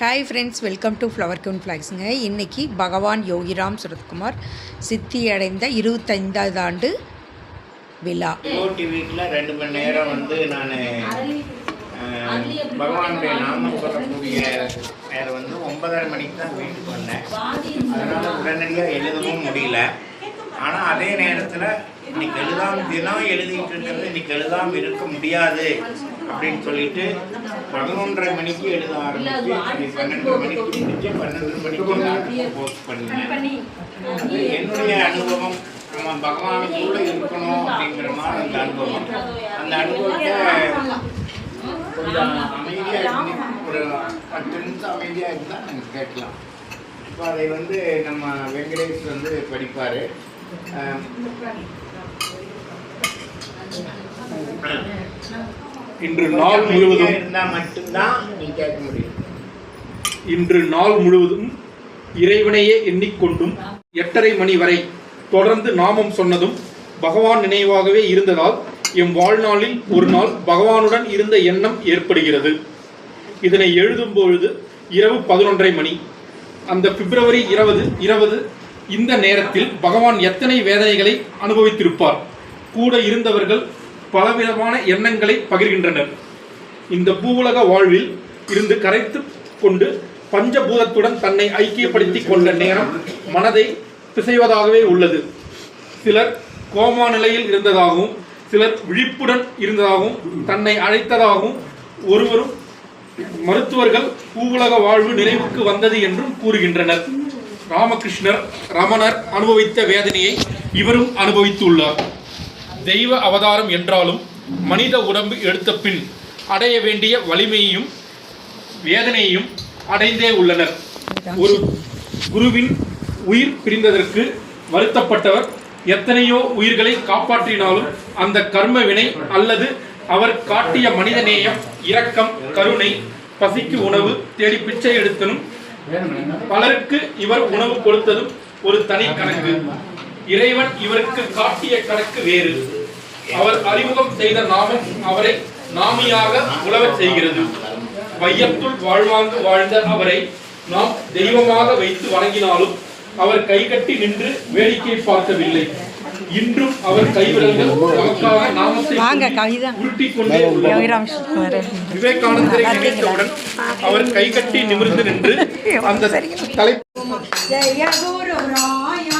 Hi friends welcome to flower gown ஃப்ளாக்ஸுங்க இன்றைக்கி பகவான் யோகிராம் சுரத்குமார் சித்தி அடைந்த இருபத்தைந்தாவது ஆண்டு விழா. ஓட்டி வீட்டில் ரெண்டு மணி நேரம் வந்து நான் பகவானுடைய நாமம் சொல்லக்கூடிய நேரம் வந்து ஒன்பதரை மணிக்கு தான் வீட்டுக்கு வந்தேன். அதனால் உடனடியாக எழுதவும் முடியல. ஆனால் அதே நேரத்தில் இன்னைக்கு எழுதாமல் தினம் எழுதிட்டு இருக்கிறது இன்னைக்கு எழுதாமல் இருக்க முடியாது. அப்படின்னு சொல்லிட்டு பதினொன்றரை மணிக்கு எழுத ஆரம்பிச்சு பன்னெண்டு மணிக்கு முடிச்சு பன்னெண்டு மணிக்கு போஸ்ட் என்னுடைய அனுபவம். நம்ம பகவானுக்குள்ள இருக்கணும் அப்படிங்கிற மாதிரி அந்த அனுபவம். அந்த அனுபவத்தை கொஞ்சம் அமைதியாக இருந்து ஒரு பத்து நிமிஷம் அமைதியாக இருந்தால் நாங்கள் கேட்கலாம். இப்போ அதை வந்து நம்ம வெங்கடேஷ் வந்து படிப்பார். இன்று நாள் முழுவதும் இருந்தால் மட்டும்தான் நீ கேட்க முடியும். இன்று நாள் முழுவதும் இறைவனையே எண்ணிக்கொண்டும் எட்டரை மணி வரை தொடர்ந்து நாமம் சொன்னதும் பகவான் நினைவாகவே இருந்ததால் எம் வாழ்நாளில் ஒரு நாள் பகவானுடன் இருந்த எண்ணம் ஏற்படுகிறது. இதனை எழுதும் பொழுது இரவு பதினொன்றரை மணி. அந்த பிப்ரவரி இருபது இருபது இந்த நேரத்தில் பகவான் எத்தனை வேதனைகளை அனுபவித்திருப்பார்? கூட இருந்தவர்கள் பலவிதமான எண்ணங்களை பகிர்கின்றனர். இந்த பூவுலக வாழ்வில் இருந்து கரைத்து கொண்டு பஞ்சபூதத்துடன் தன்னை ஐக்கியப்படுத்திக் கொண்ட நேரம் மனதை பிசைவதாகவே உள்ளது. சிலர் கோமா நிலையில் இருந்ததாகவும் சிலர் விழிப்புடன் இருந்ததாகவும் தன்னை அழைத்ததாகவும் ஒருவரும் மருத்துவர்கள் பூவுலக வாழ்வு நிறைவுக்கு வந்தது என்றும் கூறுகின்றனர். ராமகிருஷ்ணர் ரமணர் அனுபவித்த வேதனையை இவரும் அனுபவித்துள்ளார். தெய்வ அவதாரம் என்றாலும் மனித உடம்பு எடுத்த பின் அடைய வேண்டிய வலிமையையும் வேதனையையும் அடைந்தே உள்ளனர். ஒரு குருவின் உயிர் பிரிந்ததற்கு வருத்தப்பட்டவர் எத்தனையோ உயிர்களை காப்பாற்றினாலும் அந்த கர்ம வினை அல்லது அவர் காட்டிய மனிதநேயம் இரக்கம் கருணை பசிக்கு உணவு தேடி பிச்சை எடுத்தனும் பலருக்கு இவர் உணவு கொடுத்ததும் ஒரு தனி கணக்கு. இறைவன் இவருக்கு காட்டிய கணக்கு வேறு. அவர் அறிமுகம் செய்த நாமம் அவரை நாமியாக உழவச் செய்கிறது. வையத்துள் வாழ்வாங்கு வாழ்ந்த அவரை நாம் தெய்வமாக வைத்து வணங்கினாலும் அவர் கைகட்டி நின்று வேடிக்கை பார்க்கவில்லை. இன்றும் அவர் சுரத்குமார் விவேகானந்தரை நினைத்தவுடன் அவர் கைகட்டி நிமிர்ந்து நின்று அந்த தலை ஜெய குரு ராயா.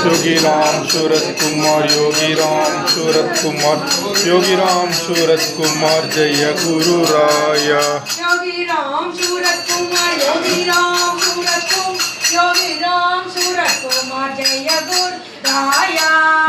योगी राम सूरत कुमार योगी राम सूरत कुमार योगी राम सूरत कुमार जय गुरु राया योगी राम सूरत कुमार योगी राम सूरत कुमार योगी राम सूरत कुमार जय गुरु राया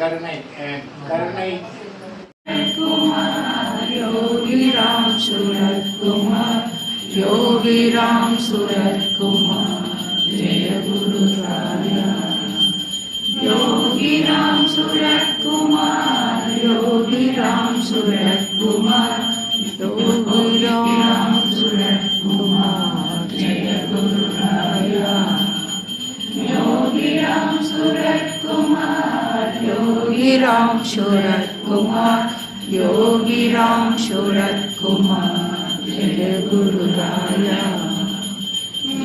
காரணம் योगी राम सूरत कुमार योगी राम सूरत कुमार जय गुरु योगी राम सूरत कुमार योगी राम सूरत कुमार योगी राम सूरत कुमार योगी राम सूरत कुमार जय गुरु राया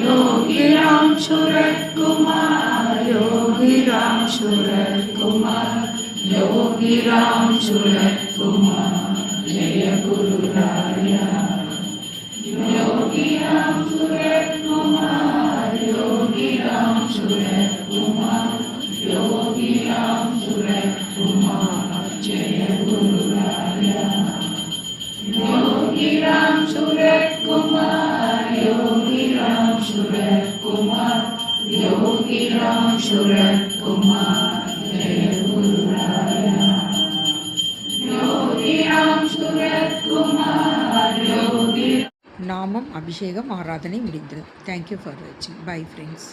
योगी राम सूरत कुमार योगी राम सूरत कुमार योगी राम सूरत कुमार जय गुरु राया योगी राम सूरत कुमार योगी राम सूरत कुमार राम सूरत कुमार जय गुरु राया योगी राम सूरत कुमार योगी நாமம் அபிஷேகம் ஆராதனை முடிந்தது தேங்க்யூ ஃபார் வாட்சிங் பை ஃப்ரெண்ட்ஸ்